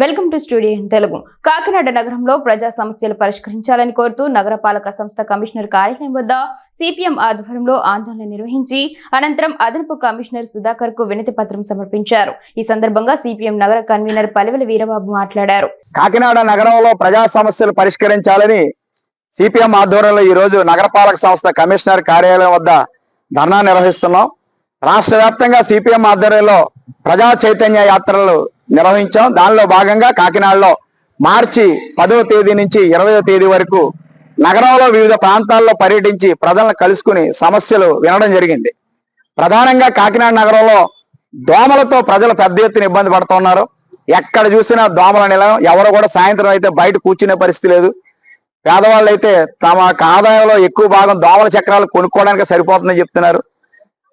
Welcome to studio in Telugu. Kakinada నగరంలో ప్రజా సమస్యలు పరిష్కరించాలని కోరుతూ నగరపాలక సంస్థ కమిషనర్ కార్యాలయం వద్ద సిపిఎం ఆధ్వర్యంలో ఆందోళన నిర్వహించి అనంతరం అదనపు కమిషనర్ సుధాకర్కు వినతి పత్రం సమర్పించారు. ఈ సందర్భంగా సిపిఎం నగర కన్వీనర్ పలివెల వీరబాబు మాట్లాడారు. కాకినాడ నగరంలో ప్రజా సమస్యలు పరిష్కరించాలని సిపిఎం ఆధ్వర్యంలో ఈ రోజు నగరపాలక సంస్థ కమిషనర్ కార్యాలయం వద్ద ధర్నా నిర్వహిస్తున్నాం. రాష్ట్ర వ్యాప్తంగా సిపిఎం ఆధ్వర్యంలో ప్రజా చైతన్య యాత్రలు నిర్వహించాం. దానిలో భాగంగా కాకినాడలో మార్చి పదవ తేదీ నుంచి ఇరవయో తేదీ వరకు నగరంలో వివిధ ప్రాంతాల్లో పర్యటించి ప్రజలను కలుసుకుని సమస్యలు వినడం జరిగింది. ప్రధానంగా కాకినాడ నగరంలో దోమలతో ప్రజలు పెద్ద ఎత్తున ఇబ్బంది పడుతున్నారు ఎక్కడ చూసినా దోమల నిలయం ఎవరు కూడా సాయంత్రం అయితే బయట కూర్చునే పరిస్థితి లేదు. పేదవాళ్ళు అయితే తమ ఆదాయంలో ఎక్కువ భాగం దోమల చక్రాలు కొనుక్కోవడానికి సరిపోతుందని చెప్తున్నారు.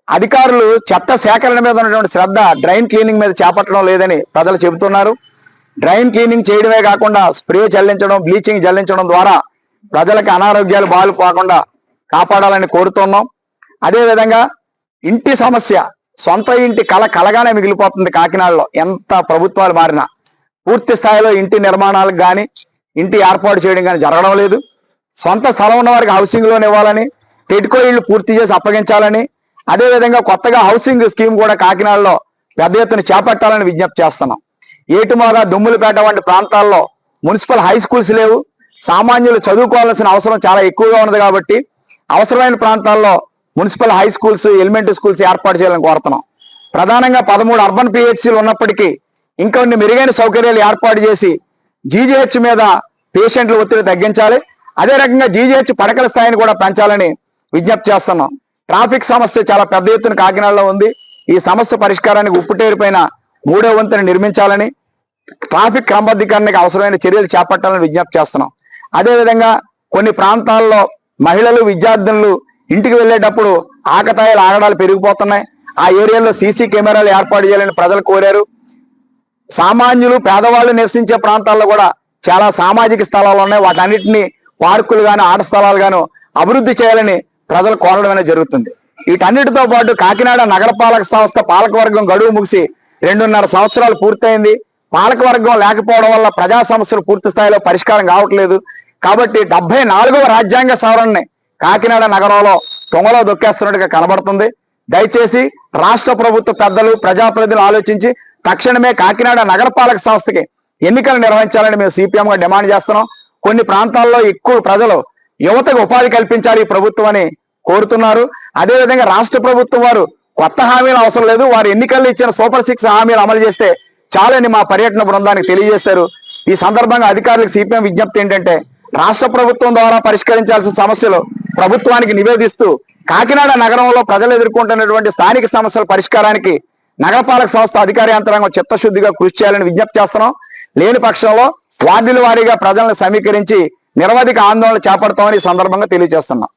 అధికారులు చెత్త సేకరణ మీద ఉన్నటువంటి శ్రద్ధ డ్రైన్ క్లీనింగ్ మీద చేపట్టడం లేదని ప్రజలు చెబుతున్నారు. డ్రైన్ క్లీనింగ్ చేయడమే కాకుండా స్ప్రే చల్లించడం బ్లీచింగ్ చల్లించడం ద్వారా ప్రజలకు అనారోగ్యాలు బాలు పోకుండా కాపాడాలని కోరుతున్నాం. అదేవిధంగా ఇంటి సమస్య సొంత ఇంటి కళ కలగానే మిగిలిపోతుంది కాకినాడలో. ఎంత ప్రభుత్వాలు మారినా పూర్తి స్థాయిలో ఇంటి నిర్మాణాలకు కానీ ఇంటి ఏర్పాటు చేయడం కానీ జరగడం లేదు. సొంత స్థలం ఉన్న వారికి హౌసింగ్ లోన్ ఇవ్వాలని టెడ్కో ఇళ్ళు పూర్తి చేసి అప్పగించాలని అదేవిధంగా కొత్తగా హౌసింగ్ స్కీమ్ కూడా కాకినాడలో పెద్ద ఎత్తున చేపట్టాలని విజ్ఞప్తి చేస్తున్నాం. ఏటుమాగా దుమ్ములపేట వంటి ప్రాంతాల్లో మున్సిపల్ హై స్కూల్స్ లేవు. సామాన్యులు చదువుకోవాల్సిన అవసరం చాలా ఎక్కువగా ఉన్నది కాబట్టి అవసరమైన ప్రాంతాల్లో municipal high schools elementary schools ఏర్పాటు చేయాలని కోరుతున్నాం. ప్రధానంగా పదమూడు అర్బన్ పిహెచ్సిలు ఉన్నప్పటికీ ఇంకొన్ని మెరుగైన సౌకర్యాలు ఏర్పాటు చేసి జీజీహెచ్ మీద పేషెంట్ల ఒత్తిడి తగ్గించాలి. అదే రకంగా జీజీహెచ్ పడకల స్థాయిని కూడా పెంచాలని విజ్ఞప్తి చేస్తున్నాం. ట్రాఫిక్ సమస్య చాలా పెద్ద ఎత్తున కాకినాడలో ఉంది. ఈ సమస్య పరిష్కారానికి ఉప్పుటేరుపైన మూడో వంతుని నిర్మించాలని ట్రాఫిక్ క్రమబద్ధీకరణకు అవసరమైన చర్యలు చేపట్టాలని విజ్ఞప్తి చేస్తున్నాం. అదేవిధంగా కొన్ని ప్రాంతాల్లో మహిళలు విద్యార్థులు ఇంటికి వెళ్ళేటప్పుడు ఆకతాయిలు ఆగడాలు పెరిగిపోతున్నాయి. ఆ ఏరియాలో సీసీ కెమెరాలు ఏర్పాటు చేయాలని ప్రజలు కోరారు. సామాన్యులు పేదవాళ్ళు నివసించే ప్రాంతాల్లో కూడా చాలా సామాజిక స్థలాలు ఉన్నాయి. వాటన్నిటిని పార్కులు గాను ఆట స్థలాలు గాను అభివృద్ధి చేయాలని ప్రజలు కోరడం అనేది జరుగుతుంది. వీటన్నిటితో పాటు కాకినాడ నగరపాలక సంస్థ పాలకవర్గం గడువు ముగిసి రెండున్నర సంవత్సరాలు పూర్తయింది. పాలకవర్గం లేకపోవడం వల్ల ప్రజా సమస్యలు పూర్తి స్థాయిలో పరిష్కారం కావట్లేదు. కాబట్టి డెబ్బై నాలుగవ రాజ్యాంగ సవరణని కాకినాడ నగరంలో తొంగలో దొక్కేస్తున్నట్టుగా కనబడుతుంది. దయచేసి రాష్ట్ర ప్రభుత్వ పెద్దలు ప్రజాప్రతినిధులు ఆలోచించి తక్షణమే కాకినాడ నగరపాలక సంస్థకి ఎన్నికలు నిర్వహించాలని మేము సిపిఎం గా డిమాండ్ చేస్తున్నాం. కొన్ని ప్రాంతాల్లో ఎక్కువ ప్రజలు యువతకు ఉపాధి కల్పించాలి ఈ ప్రభుత్వం అని కోరుతున్నారు. అదేవిధంగా రాష్ట్ర ప్రభుత్వం వారు కొత్త హామీలు అవసరం లేదు. వారు ఎన్నికల్లో ఇచ్చిన సూపర్ సిక్స్ హామీలు అమలు చేస్తే చాలని మా పర్యటన బృందానికి తెలియజేశారు. ఈ సందర్భంగా అధికారులకు సిపిఎం విజ్ఞప్తి ఏంటంటే రాష్ట్ర ప్రభుత్వం ద్వారా పరిష్కరించాల్సిన సమస్యలు ప్రభుత్వానికి నివేదిస్తూ కాకినాడ నగరంలో ప్రజలు ఎదుర్కొంటున్నటువంటి స్థానిక సమస్యల పరిష్కారానికి నగరపాలక సంస్థ అధికార యంత్రాంగం చిత్తశుద్ధిగా కృషి చేయాలని విజ్ఞప్తి చేస్తున్నాం. లేని పక్షంలో వార్డుల వారీగా ప్రజలను సమీకరించి నిరవధిక ఆందోళన చేపడతామని ఈ సందర్భంగా తెలియజేస్తున్నాం.